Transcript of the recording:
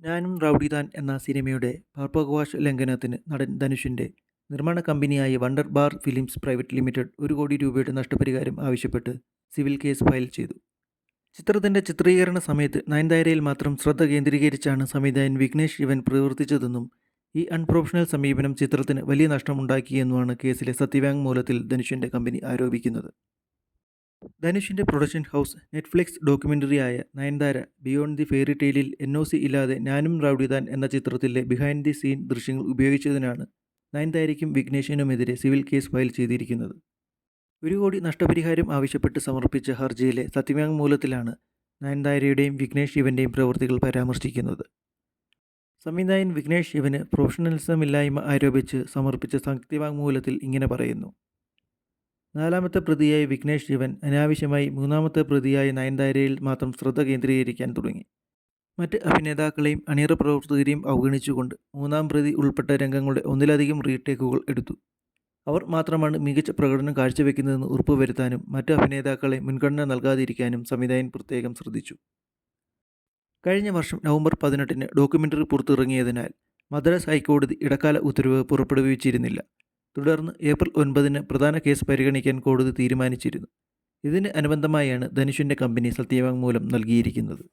ഞാനും റൗഡിതാൻ എന്ന സിനിമയുടെ പകർപ്പവകാശ ലംഘനത്തിന് നടൻ ധനുഷിന്റെ നിർമ്മാണ കമ്പനിയായ wonder bar films private limited ഒരു കോടി രൂപയുടെ നഷ്ടപരിഹാരം ആവശ്യപ്പെട്ട് സിവിൽ കേസ് ഫയൽ ചെയ്തു. ചിത്രത്തിന്റെ ചിത്രീകരണ സമയത്ത് നയൻതാരയിൽ മാത്രം ശ്രദ്ധ കേന്ദ്രീകരിച്ചാണ് സംവിധായകൻ വിഘ്നേഷ് ശിവൻ പ്രവർത്തിച്ചതെന്നും ഈ അൺപ്രൊഫഷണൽ സമീപനം ചിത്രത്തിന് വലിയ നഷ്ടമുണ്ടാക്കിയെന്നുമാണ് കേസിലെ സത്യവാങ്മൂലത്തിൽ ധനുഷിന്റെ കമ്പനി ആരോപിക്കുന്നത്. ധനുഷിന്റെ പ്രൊഡക്ഷൻ ഹൗസ് നെറ്റ്ഫ്ലിക്സ് ഡോക്യുമെന്ററിയായ നയൻതാര ബിയോണ്ട് ദി ഫെയറി ടെയിലിൽ എൻ ഒ സി ഇല്ലാതെ ഞാനും റൗഡിദാൻ എന്ന ചിത്രത്തിലെ ബിഹൈൻഡ് ദി സീൻ ദൃശ്യങ്ങൾ ഉപയോഗിച്ചതിനാണ് നയൻതാരയ്ക്കും വിഘ്നേഷിനുമെതിരെ സിവിൽ കേസ് ഫയൽ ചെയ്തിരിക്കുന്നത്. ഒരു കോടി നഷ്ടപരിഹാരം ആവശ്യപ്പെട്ട് സമർപ്പിച്ച ഹർജിയിലെ സത്യവാങ്മൂലത്തിലാണ് നയൻതാരയുടെയും വിഘ്നേഷ് ശിവന്റെയും പ്രവൃത്തികൾ പരാമർശിക്കുന്നത്. സംവിധായകൻ വിഘ്നേഷ് ശിവന് പ്രൊഫഷണലിസമില്ലായ്മ ആരോപിച്ച് സമർപ്പിച്ച സത്യവാങ്മൂലത്തിൽ ഇങ്ങനെ പറയുന്നു. നാലാമത്തെ പ്രതിയായ വിഘ്നേഷ് ശിവൻ അനാവശ്യമായി മൂന്നാമത്തെ പ്രതിയായ നയൻതാരയിൽ മാത്രം ശ്രദ്ധ കേന്ദ്രീകരിക്കാൻ തുടങ്ങി. മറ്റ് അഭിനേതാക്കളെയും അണിയറ പ്രവർത്തകരെയും അവഗണിച്ചുകൊണ്ട് മൂന്നാം പ്രതി ഉൾപ്പെട്ട രംഗങ്ങളുടെ ഒന്നിലധികം റീടേക്കുകൾ എടുത്തു. അവർ മാത്രമാണ് മികച്ച പ്രകടനം കാഴ്ചവെക്കുന്നതെന്ന് ഉറപ്പുവരുത്താനും മറ്റ് അഭിനേതാക്കളെ മുൻഗണന നൽകാതിരിക്കാനും സംവിധായകൻ പ്രത്യേകം ശ്രദ്ധിച്ചു. കഴിഞ്ഞ വർഷം നവംബർ പതിനെട്ടിന് ഡോക്യുമെന്ററി പുറത്തിറങ്ങിയതിനാൽ മദ്രാസ് ഹൈക്കോടതി ഇടക്കാല ഉത്തരവ് പുറപ്പെടുവിച്ചിരുന്നില്ല. തുടർന്ന് ഏപ്രിൽ ഒൻപതിന് പ്രധാന കേസ് പരിഗണിക്കാൻ കോടതി തീരുമാനിച്ചിരുന്നു. ഇതിന് അനുബന്ധമായാണ് ധനുഷിന്റെ കമ്പനി സത്യവാങ്മൂലം നൽകിയിരിക്കുന്നത്.